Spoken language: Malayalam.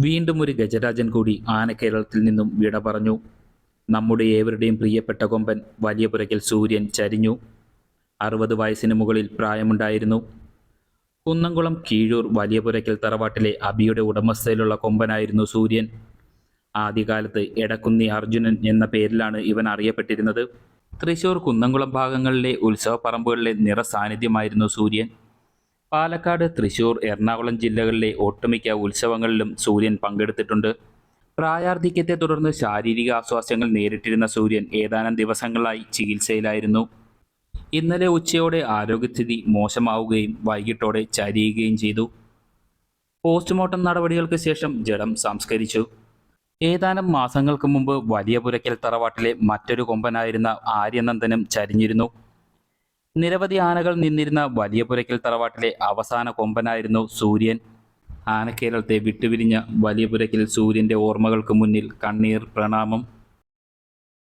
വീണ്ടും ഒരു ഗജരാജൻ കൂടി ആനക്കേരളത്തിൽ നിന്നും വിട പറഞ്ഞു. നമ്മുടെ ഏവരുടെയും പ്രിയപ്പെട്ട കൊമ്പൻ വലിയ പുരയ്ക്കൽ സൂര്യൻ ചരിഞ്ഞു. അറുപത് വയസ്സിന് മുകളിൽ പ്രായമുണ്ടായിരുന്നു. കുന്നംകുളം കീഴൂർ വലിയ പുരയ്ക്കൽ തറവാട്ടിലെ അബിയുടെ ഉടമസ്ഥയിലുള്ള കൊമ്പനായിരുന്നു സൂര്യൻ. ആദ്യകാലത്ത് എടക്കുന്നി അർജുനൻ എന്ന പേരിലാണ് ഇവൻ അറിയപ്പെട്ടിരുന്നത്. തൃശൂർ കുന്നംകുളം ഭാഗങ്ങളിലെ ഉത്സവ പറമ്പുകളിലെ നിറസാന്നിധ്യമായിരുന്നു സൂര്യൻ. പാലക്കാട് തൃശൂർ എറണാകുളം ജില്ലകളിലെ ഒട്ടുമിക്ക ഉത്സവങ്ങളിലും സൂര്യൻ പങ്കെടുത്തിട്ടുണ്ട്. പ്രായാർധിക്യത്തെ തുടർന്ന് ശാരീരിക ആശ്വാസങ്ങൾ നേരിട്ടിരുന്ന സൂര്യൻ ഏതാനും ദിവസങ്ങളായി ചികിത്സയിലായിരുന്നു. ഇന്നലെ ഉച്ചയോടെ ആരോഗ്യസ്ഥിതി മോശമാവുകയും വൈകിട്ടോടെ ചരിയുകയും ചെയ്തു. പോസ്റ്റ്മോർട്ടം നടപടികൾക്ക് ശേഷം ജഡം സംസ്കരിച്ചു. ഏതാനും മാസങ്ങൾക്ക് മുമ്പ് വലിയ പുരയ്ക്കൽ തറവാട്ടിലെ മറ്റൊരു കൊമ്പനായിരുന്ന ആര്യനന്ദനും ചരിഞ്ഞിരുന്നു. നിരവധി ആനകൾ നിന്നിരുന്ന വലിയ പുരയ്ക്കൽ തറവാട്ടിലെ അവസാന കൊമ്പനായിരുന്നു സൂര്യൻ. ആനക്കേരളത്തെ വിട്ടുപിരിഞ്ഞ വലിയ പുരയ്ക്കൽ സൂര്യന്റെ ഓർമ്മകൾക്ക് മുന്നിൽ കണ്ണീർ പ്രണാമം